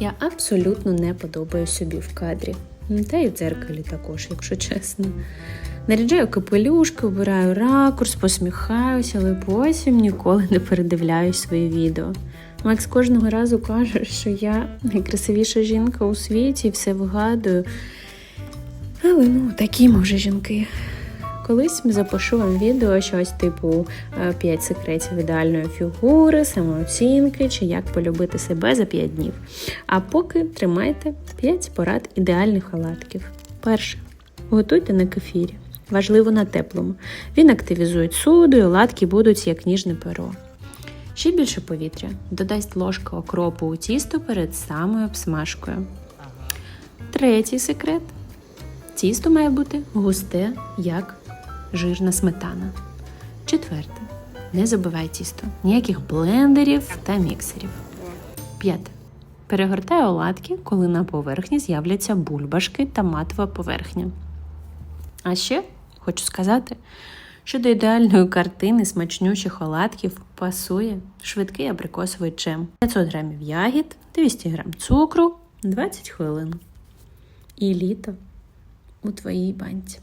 Я абсолютно не подобаю собі в кадрі. Та й в дзеркалі також, якщо чесно. Наряджаю капелюшки, обираю ракурс, посміхаюся, але потім ніколи не передивляю свої відео. Макс кожного разу каже, що я найкрасивіша жінка у світі, все вигадую. Але ну, такі ми вже жінки. Колись запишу вам відео щось типу 5 секретів ідеальної фігури, самооцінки чи як полюбити себе за 5 днів. А поки тримайте 5 порад ідеальних оладків. Перше. Готуйте на кефірі. Важливо на теплому. Він активізує суду і оладки будуть як ніжне перо. Ще більше повітря. Додасть ложка окропу у тісто перед самою обсмажкою. Третій секрет. Тісто має бути густе, як жирна сметана. Четверте. Не забивай тісто. Ніяких блендерів та міксерів. П'яте. Перегортай оладки, коли на поверхні з'являться бульбашки та матова поверхня. А ще хочу сказати, що до ідеальної картини смачнючих оладків пасує швидкий абрикосовий джем. 500 грамів ягід, 200 грам цукру, 20 хвилин. І літо у твоїй банці.